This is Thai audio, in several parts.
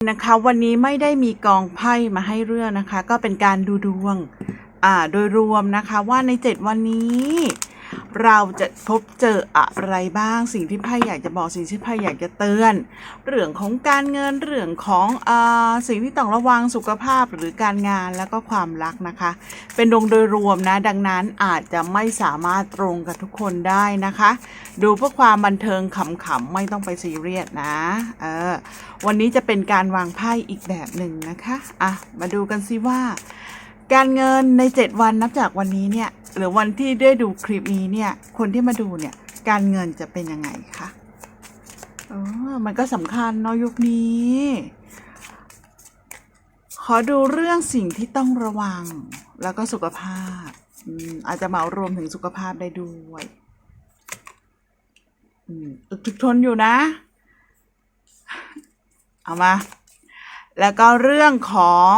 นะคะวันนี้ไม่ได้มีกองไพ่มาให้เรื่องนะคะ ก็เป็นการดูดวง อ่าโดยรวมนะคะว่าใน 7 วันนี้ เราจะพบเจออะไรบ้าง สิ่งที่ไพ่อยากจะบอกสิ่งที่ไพ่อยากจะเตือน เรื่องของการเงินเรื่องของอสิ่งที่ต้องระวังสุขภาพหรือการงานแล้วก็ความรักนะคะ เป็นดวงโดยรวมนะ ดังนั้นอาจจะไม่สามารถตรงกับทุกคนได้นะคะ ดูเพื่อความบันเทิงขำๆไม่ต้องไปซีเรียสนะเออวันนี้จะเป็นการวางไพ่อีกแบบหนึ่งนะคะอะมาดูกันสิว่าการเงินใน 7 วันนับจากวันนี้เนี่ยหรือวันที่ได้ดูคลิปนี้เนี่ย คนที่มาดูเนี่ย การเงินจะเป็นยังไงคะเออมันก็สำคัญเนาะยุคนี้ ขอดูเรื่องสิ่งที่ต้องระวัง แล้วก็สุขภาพอาจจะเหมารวมถึงสุขภาพได้ด้วยอึกถึกทนอยู่นะ เอามา แล้วก็เรื่องของ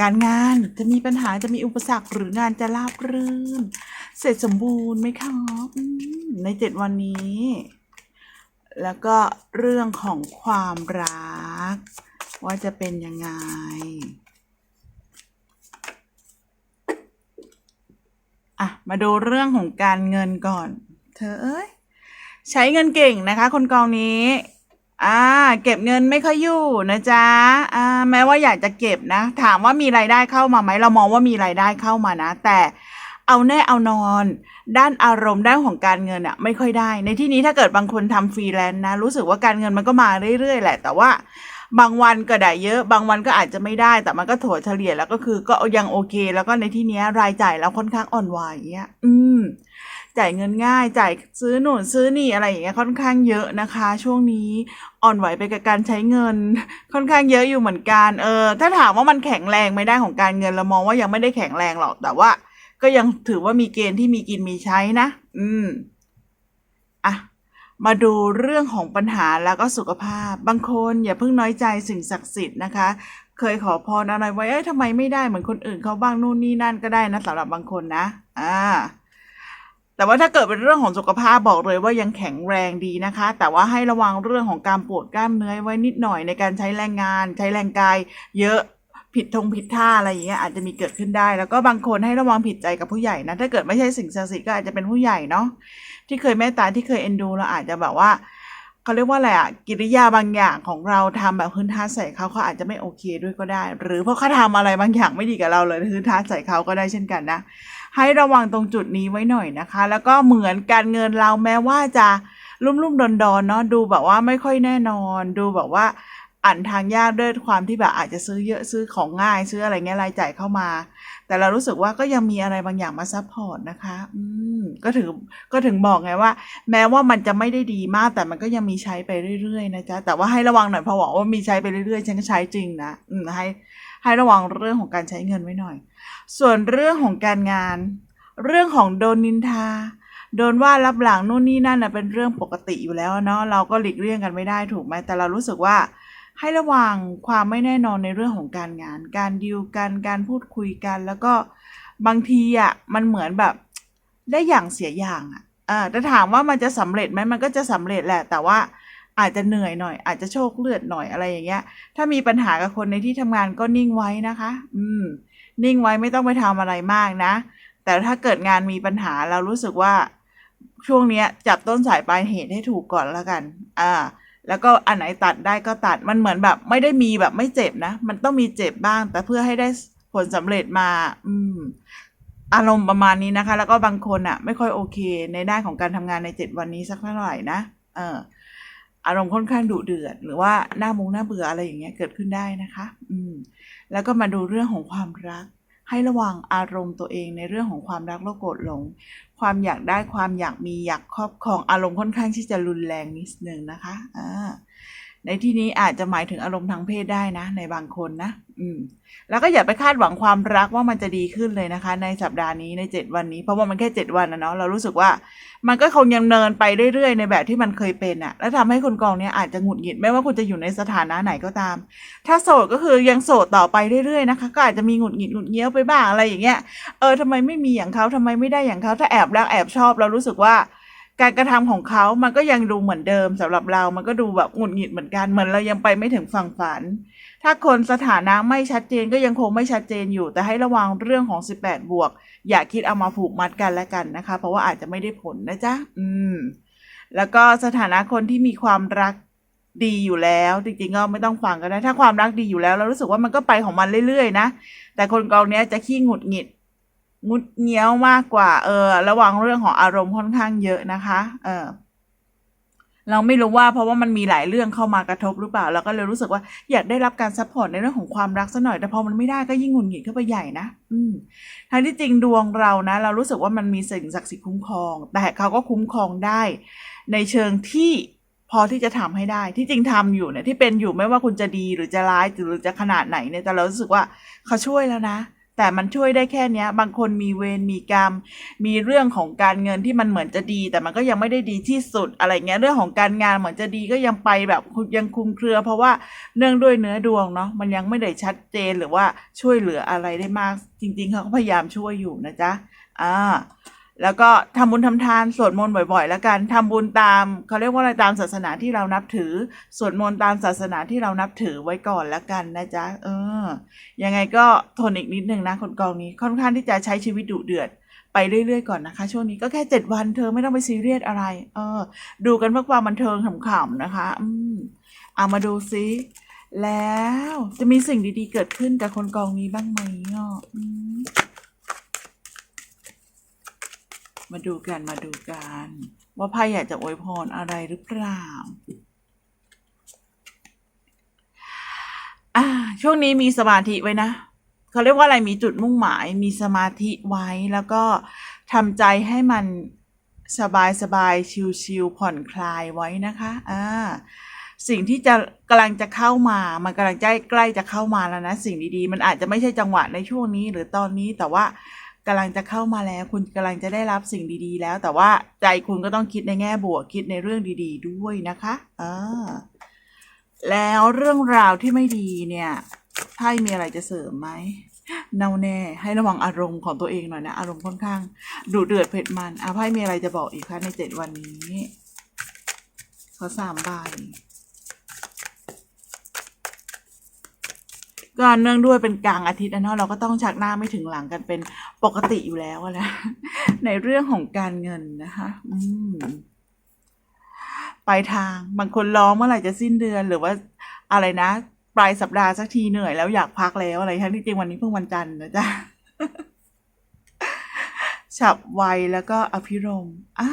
การงานจะมีปัญหาจะมีอุปสรรคหรืองานจะราบรื่น เสร็จสมบูรณ์ไหมครับในเจ็ดวันนี้ แล้วก็เรื่องของความรัก ว่าจะเป็นยังไงอะมาดูเรื่องของการเงินก่อน เธอเอ้ยใช้เงินเก่งนะคะ คนกองนี้ อ่า เก็บเงินไม่ค่อยอยู่นะจ๊ะอ่าแม้ว่าอยากจะเก็บนะ ถามว่ามีรายได้เข้ามาไหมเรามองว่ามีรายได้เข้ามานะ แต่เอาแน่เอานอน ด้านอารมณ์ด้านของการเงินอะไม่ค่อยได้ ในที่นี้ถ้าเกิดบางคนทำฟรีแลนซ์นะ รู้สึกว่าการเงินมันก็มาเรื่อยๆแหละ แต่ว่า บางวันก็ได้เยอะ บางวันก็อาจจะไม่ได้แต่มันก็ถั่วเฉลี่ยแล้วก็คือก็ยังโอเค แล้วก็ในที่นี้รายจ่ายเราค่อนข้างอ่อนไหวอะอืมจ่ายเงินง่ายจ่ายซื้อหนุนซื้อนี่อะไรอย่างเงี้ยค่อนข้างเยอะนะคะ ช่วงนี้อ่อนไหวไปกับการใช้เงิน ค่อนข้างเยอะอยู่เหมือนกันเออถ้าถามว่ามันแข็งแรงไม่ได้ของการเงินเรามองว่ายังไม่ได้แข็งแรงหรอก แต่ว่า ก็ยังถือว่ามีเกณฑ์ที่มีกินมีใช้นะ อืมอะ มาดูเรื่องของปัญหาแล้วก็สุขภาพ บางคนอย่าเพิ่งน้อยใจสิ่งศักดิ์สิทธิ์นะคะ เคยขอพรอะไรไว้เอ้ยทำไมไม่ได้เหมือนคนอื่นเขาบ้างนู่นนี่นั่นก็ได้นะสำหรับบางคนนะอ่าแต่ว่าถ้าเกิดเป็นเรื่องของสุขภาพบอกเลยว่ายังแข็งแรงดีนะคะ แต่ว่าให้ระวังเรื่องของการปวดกล้ามเนื้อไว้นิดหน่อยในการใช้แรงงาน ใช้แรงกายเยอะ ทงผิดท่าอะไรอย่างเงี้ยอาจจะมีเกิดขึ้นได้ แล้วก็บางคนให้ระวังผิดใจกับผู้ใหญ่นะถ้าเกิดไม่ใช่สิ่งศักดิ์สิทธิ์ก็อาจจะเป็นผู้ใหญ่เนาะที่เคยเมตตาที่เคยเอ็นดูเราอาจจะแบบว่าเขาเรียกว่าอะไรอะกิริยาบางอย่างของเราทำแบบพื้นท่าใส่เขาเขาอาจจะไม่โอเคด้วยก็ได้ หรือเพราะเขาทำอะไรบางอย่างไม่ดีกับเราเลยพื้นท่าใส่เขาก็ได้เช่นกันนะ ให้ระวังตรงจุดนี้ไว้หน่อยนะคะ แล้วก็เหมือนการเงินเราแม้ว่าจะลุ่มลุ่มดอนดอนๆเนาะดูแบบว่าไม่ค่อยแน่นอน ดูแบบว่า อ่านทางยากด้วยความที่แบบอาจจะซื้อเยอะซื้อของง่ายซื้ออะไรเงี้ยรายจ่ายเข้ามา แต่เรารู้สึกว่าก็ยังมีอะไรบางอย่างมาซัพพอร์ตนะคะ อืมก็ถึงก็ถึงบอกไงว่า แม้ว่ามันจะไม่ได้ดีมาก แต่มันก็ยังมีใช้ไปเรื่อยๆนะจ๊ะแต่ว่าให้ระวังหน่อยเพราะบอกว่ามีใช้ไปเรื่อยๆฉันก็ใช้จริงนะอืมให้ให้ระวังเรื่องของการใช้เงินไว้หน่อย ส่วนเรื่องของการงาน เรื่องของโดนนินทาโดนว่ารับหลังนู่นนี่นั่นนะเป็นเรื่องปกติอยู่แล้วเนาะเราก็หลีกเลี่ยงกันไม่ได้ถูกไหมแต่เรารู้สึกว่า ให้ระวังความไม่แน่นอนในเรื่องของการงาน การดีลกัน การพูดคุยกัน แล้วก็บางทีอะมันเหมือนแบบได้อย่างเสียอย่างอะแต่ถามว่ามันจะสำเร็จไหมมันก็จะสำเร็จแหละ แต่ว่าอาจจะเหนื่อยหน่อย อาจจะโชคเลือดหน่อยอะไรอย่างเงี้ย ถ้ามีปัญหากับคนในที่ทำงานก็นิ่งไว้นะคะ อืม นิ่งไว้ไม่ต้องไปทำอะไรมากนะ แต่ถ้าเกิดงานมีปัญหาเรารู้สึกว่าช่วงเนี้ยจับต้นสายปลายเหตุให้ถูกก่อนแล้วกัน อ่า แล้วก็อันไหนตัดได้ก็ตัดมันเหมือนแบบ ไม่ได้มีแบบไม่เจ็บนะ มันต้องมีเจ็บบ้าง แต่เพื่อให้ได้ผลสำเร็จมา อืม อารมณ์ประมาณนี้นะคะ แล้วก็บางคนอะ ไม่ค่อยโอเค ในด้านของการทำงานในเจ็ดวันนี้สักเท่าไหร่นะเอออารมณ์ค่อนข้างดุเดือด หรือว่าหน้ามุงหน้าเบื่ออะไรอย่างเงี้ยเกิดขึ้นได้นะคะ อืม แล้วก็มาดูเรื่องของความรัก ให้ระวังอารมณ์ตัวเองในเรื่องของความรักและโกรธหลง ความอยากได้ความอยากมีอยากครอบครองอารมณ์ค่อนข้างที่จะรุนแรงนิดนึงนะคะอ่า ในที่นี้อาจจะหมายถึงอารมณ์ทางเพศได้นะ ในบางคนนะ อืม แล้วก็อย่าไปคาดหวังความรักว่ามันจะดีขึ้นเลยนะคะ ในสัปดาห์นี้ในเจ็ดวันนี้ เพราะว่ามันแค่เจ็ดวันนะเนาะเรารู้สึกว่า มันก็คงยังเนินไปเรื่อยๆ ในแบบที่มันเคยเป็นอะแล้วทำให้คนกองเนี้ยอาจจะหงุดหงิดไม่ว่าคุณจะอยู่ในสถานะไหนก็ตาม ถ้าโสดก็คือยังโสดต่อไปเรื่อยๆนะคะ ก็อาจจะมีหงุดหงิดหงุดเงี้ยวไปบ้างอะไรอย่างเงี้ย เออทำไมไม่มีอย่างเขาทำไมไม่ได้อย่างเขาถ้าแอบรักแอบชอบเรารู้สึกว่า การกระทำของเขามันก็ยังดูเหมือนเดิมสำหรับเรา มันก็ดูแบบหงุดหงิดเหมือนกัน เหมือนเรายังไปไม่ถึงฝั่งฝัน ถ้าคนสถานะไม่ชัดเจนก็ยังคงไม่ชัดเจนอยู่ แต่ให้ระวังเรื่องของ 18 บวก อย่าคิดเอามาผูกมัดกันและกันนะคะ เพราะว่าอาจจะไม่ได้ผลนะจ๊ะ อืม แล้วก็สถานะคนที่มีความรักดีอยู่แล้ว จริงๆก็ไม่ต้องฟังก็ได้ ถ้าความรักดีอยู่แล้วเรารู้สึกว่ามันก็ไปของมันเรื่อยๆนะ แต่คนกองเนี้ยจะขี้หงุดหงิด งุดเงี้ยวมากกว่า เออ ระวังเรื่องของอารมณ์ค่อนข้างเยอะนะคะ เออ เราไม่รู้ว่าเพราะว่ามันมีหลายเรื่องเข้ามากระทบหรือเปล่าเราก็เลยรู้สึกว่าอยากได้รับการซัพพอร์ตในเรื่องของความรักซะหน่อย แต่พอมันไม่ได้ก็ยิ่งหงุดหงิดเข้าไปใหญ่นะ อืมทั้งที่จริงดวงเรานะ เรารู้สึกว่ามันมีสิ่งศักดิ์สิทธิ์คุ้มครอง แต่เขาก็คุ้มครองได้ ในเชิงที่พอที่จะทำให้ได้ที่จริงทำอยู่เนี่ยที่เป็นอยู่ไม่ว่าคุณจะดีหรือจะร้ายหรือจะขนาดไหนเนี่ยแต่เรารู้สึกว่าเขาช่วยแล้วนะ แต่มันช่วยได้แค่เนี้ยบางคนมีเวรมีกรรม มีเรื่องของการเงินที่มันเหมือนจะดี แต่มันก็ยังไม่ได้ดีที่สุดอะไรเงี้ยเรื่องของการงานเหมือนจะดีก็ยังไปแบบยังคลุมเครือ เพราะว่าเนื่องด้วยเนื้อดวงเนาะมันยังไม่ได้ชัดเจนหรือว่าช่วยเหลืออะไรได้มาก จริง ๆเขาก็พยายามช่วยอยู่นะจ๊ะอ่า แล้วก็ทำบุญทำทานสวดมนต์บ่อยๆ แล้วกันทำบุญตามเขาเรียกว่าอะไรตามศาสนาที่เรานับถือสวดมนต์ตามศาสนาที่เรานับถือไว้ก่อนแล้วกันนะจ๊ะเออ ยังไงก็ทนอีกนิดนึงนะคนกองนี้ค่อนข้างที่จะใช้ชีวิตดุเดือดไปเรื่อยๆก่อนนะคะ ช่วงนี้ก็แค่เจ็ดวันเธอไม่ต้องไปซีเรียสอะไร เออ ดูกันเพื่อความบันเทิงขำๆนะคะ อืมเอามาดูซิแล้วจะมีสิ่งดีๆเกิดขึ้นกับคนกองนี้บ้างไหมอะอืม มาดูกันมาดูกัน ว่าไพ่อยากจะอวยพรอะไรหรือเปล่าอ่าช่วงนี้มีสมาธิไว้นะเขาเรียกว่าอะไรมีจุดมุ่งหมาย มีสมาธิไว้แล้วก็ทำใจให้มันสบายสบายชิลๆผ่อนคลายไว้นะคะอ่าสิ่งที่จะกำลังจะเข้ามา มันกำลังใกล้ใกล้จะเข้ามาแล้วนะ สิ่งดีๆ มันอาจจะไม่ใช่จังหวะในช่วงนี้หรือตอนนี้แต่ว่า กำลังจะเข้ามาแล้ว คุณกำลังจะได้รับสิ่งดี ๆ แล้ว แต่ว่าใจคุณก็ต้องคิดในแง่บวกคิดในเรื่องดี ๆ ด้วยนะคะอ่าแล้วเรื่องราวที่ไม่ดีเนี่ยไพ่มีอะไรจะเสริมไหมเน่าแน่ให้ระวังอารมณ์ของตัวเองหน่อยนะอารมณ์ค่อนข้างดุเดือดเผ็ดมันอะไพ่มีอะไรจะบอกอีกคะในเจ็ดวันนี้ขอสามใบ ก็เนื่องด้วยเป็นกลางอาทิตย์นะเนาะเราก็ต้องชักหน้าไม่ถึงหลังกันเป็นปกติอยู่แล้วอะนะในเรื่องของการเงินนะคะ อืมปลายทางบางคนร้องเมื่อไหร่จะสิ้นเดือนหรือว่าอะไรนะปลายสัปดาห์สักทีเหนื่อยแล้วอยากพักแล้วอะไรทั้งที่จริงวันนี้เพิ่งวันจันทร์นะจ๊ะฉับไวแล้วก็อภิรมอ่า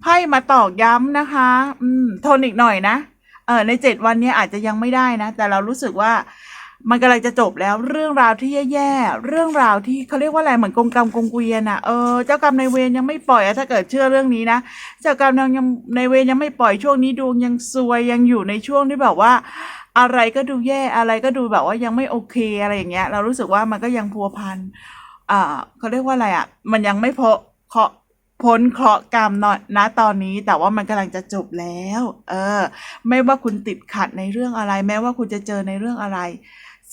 ไพ่มาตอกย้ำนะคะ อืม ทนอีกหน่อยนะ เออในเจ็ดวันนี้อาจจะยังไม่ได้นะ แต่เรารู้สึกว่า มันกำลังจะจบแล้วเรื่องราวที่แย่ๆเรื่องราวที่เขาเรียกว่าอะไรเหมือนกงกรรมกงเกวียนอะเออเจ้ากรรมนายเวรยังไม่ปล่อยอะถ้าเกิดเชื่อเรื่องนี้นะเจ้ากรรมนยยังนายเวรยังไม่ปล่อยช่วงนี้ดวงยังซวยยังอยู่ในช่วงที่แบบว่า อะไรก็ดูแย่อะไรก็ดูแบบว่ายังไม่โอเคอะไรอย่างเงี้ย เรารู้สึกว่ามันก็ยังพัวพันอ่าเขาเรียกว่าอะไรอะมันยังไม่พอเคาะพ้นเคราะห์กรรมนณตอนนี้แต่ว่ามันกำลังจะจบแล้ว เออ ไม่ว่าคุณติดขัดในเรื่องอะไร แม้ว่าคุณจะเจอในเรื่องอะไร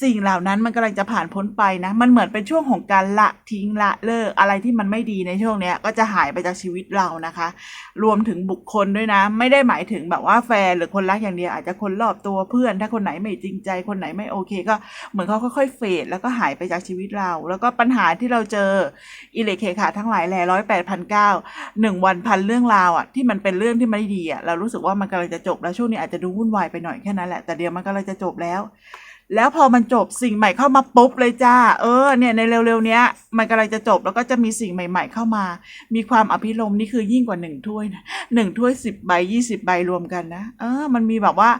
สิ่งเหล่านั้นมันกำลังจะผ่านพ้นไปนะ มันเหมือนเป็นช่วงของการละทิ้งละเลิกอะไรที่มันไม่ดีในช่วงเนี้ย ก็จะหายไปจากชีวิตเรานะคะ รวมถึงบุคคลด้วยนะ ไม่ได้หมายถึงแบบว่าแฟนหรือคนรักอย่างเดียวอาจจะคนรอบตัวเพื่อน ถ้าคนไหนไม่จริงใจ คนไหนไม่โอเค ก็เหมือนเขาค่อยๆเฟดแล้วก็หายไปจากชีวิตเรา แล้วก็ปัญหาที่เราเจออิเล็กเคขาทั้งหลายแหล่ร้อยแปดพันเก้าหนึ่งวันพันเรื่องราวอะที่มันเป็นเรื่องที่ไม่ดีอะเรารู้สึกว่ามันกำลังจะจบแล้วช่วงนี้อาจจะดูวุ่นวายไปหน่อยแค่นั้นแหละแต่เดี๋ยวมันกำลังจะจบแล้ว แล้วพอมันจบสิ่งใหม่เข้ามาปุ๊บเลยจ้า เออเนี่ยในเร็วๆเนี้ย มันกำลังจะจบแล้วก็จะมีสิ่งใหม่ ๆ เข้ามา มีความอภิรมนี่คือยิ่งกว่าหนึ่งถ้วยนะหนึ่งถ้วยสิบใบยี่สิบใบรวมกันนะ เออ มันมีแบบว่า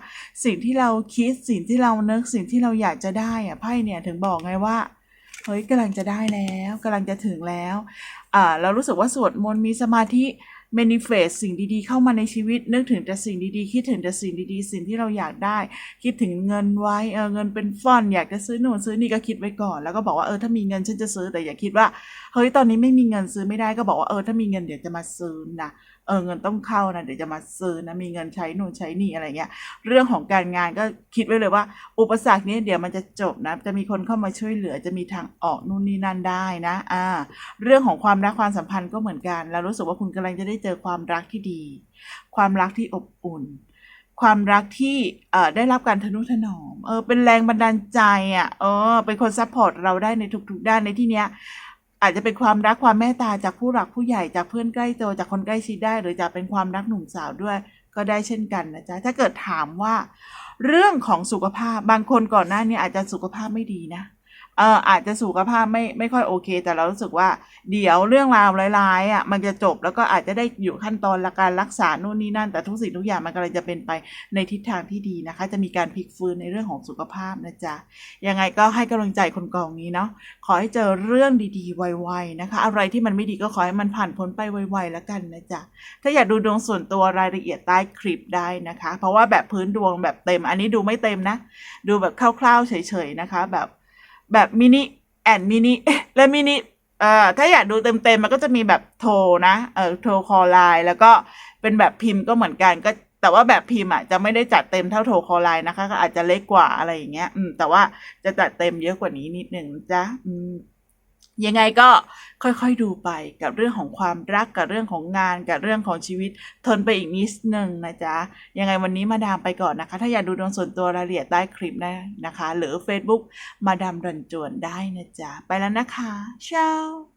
สิ่งที่เราคิดสิ่งที่เรานึกสิ่งที่เราอยากจะได้อะไพ่เนี่ยถึงบอกไงว่าเฮ้ยกำลังจะได้แล้วกำลังจะถึงแล้ว อ่า เรารู้สึกว่าสวดมนต์มีสมาธิ เมนิเฟสสิ่งดีๆ เข้ามาในชีวิต นึกถึงแต่สิ่งดีๆ คิดถึงแต่สิ่งดีๆ สิ่งที่เราอยากได้ คิดถึงเงินไว้เออเงินเป็นฟอนอยากจะซื้อนู่นซื้อนี่ก็คิดไว้ก่อน แล้วก็บอกว่าเออถ้ามีเงินฉันจะซื้อแต่อย่าคิดว่าเฮ้ยตอนนี้ไม่มีเงินซื้อไม่ได้ก็บอกว่าเออถ้ามีเงินเดี๋ยวจะมาซื้อนะเออเงินต้องเข้านะเดี๋ยวจะมาซื้อนะมีเงินใช้นู่นใช้นี่อะไรเงี้ยเรื่องของการงานก็คิดไว้เลยว่า อุปสรรคนี้เดี๋ยวมันจะจบนะจะมีคนเข้ามาช่วยเหลือจะมีทางออกนู่นนี่นั่นได้นะอ่าเรื่องของความรักความสัมพันธ์ก็เหมือนกัน แล้วรู้สึกว่าคุณกำลังจะได้เจอความรักที่ดี ความรักที่อบอุ่น ความรักที่เอ่อได้รับการทนุถนอมเออเป็นแรงบันดาลใจอะเออเป็นคนซัพพอร์ตเราได้ในทุกๆ ด้านในที่เนี้ยอาจจะเป็นความรักความเมตตาจากผู้หลักผู้ใหญ่จากเพื่อนใกล้ตัวจากคนใกล้ชิดได้ หรือจะเป็นความรักหนุ่มสาวด้วยก็ได้เช่นกันนะจ๊ะถ้าเกิดถามว่า เรื่องของสุขภาพบางคนก่อนหน้านี้อาจจะสุขภาพไม่ดีนะ เอออาจจะสุขภาพไม่ไม่ค่อยโอเค แต่เรารู้สึกว่า เดี๋ยวเรื่องราวร้ายๆอะมันจะจบแล้วก็อาจจะได้อยู่ขั้นตอนละการรักษาโน่นนี่นั่น แต่ทุกสิ่งทุกอย่างมันกำลังจะเป็นไปในทิศทางที่ดีนะคะ จะมีการพลิกฟื้นในเรื่องของสุขภาพนะจ๊ะยังไงก็ให้กำลังใจคนกองนี้เนาะขอให้เจอเรื่องดีๆไวๆนะคะ อะไรที่มันไม่ดีก็ขอให้มันผ่านพ้นไปไวๆแล้วกันนะจ๊ะถ้าอยากดูดวงส่วนตัวรายละเอียดใต้คลิปได้นะคะ เพราะว่าแบบพื้นดวงแบบเต็ม อันนี้ดูไม่เต็มนะ ดูแบบคร่าวๆเฉยๆนะคะ แบบ แบบมินิแอนมินิและมินิเอ่อถ้าอยากดูเต็มๆมันก็จะมีแบบโทรนะเอ่อโทรคอไลน์แล้วก็เป็นแบบพิมพ์ก็เหมือนกันก็แต่ว่าแบบพิมพ์อะจะไม่ได้จัดเต็มเท่าโทรคอไลน์นะคะ ก็อาจจะเล็กกว่าอะไรอย่างเงี้ย อืม แต่ว่าจะจัดเต็มเยอะกว่านี้นิดหนึ่งจ้ะอืม ยังไงก็ค่อยๆดูไปกับเรื่องของความรักกับเรื่องของงานกับเรื่องของชีวิต ทนไปอีกนิดนึงนะจ๊ะ ยังไงวันนี้มาดามไปก่อนนะคะ ถ้าอยากดูดวงส่วนตัวรายละเอียดใต้คลิปนะนะคะ หรือ Facebook มาดามรันจวนได้นะจ๊ะ ไปแล้วนะคะเช้า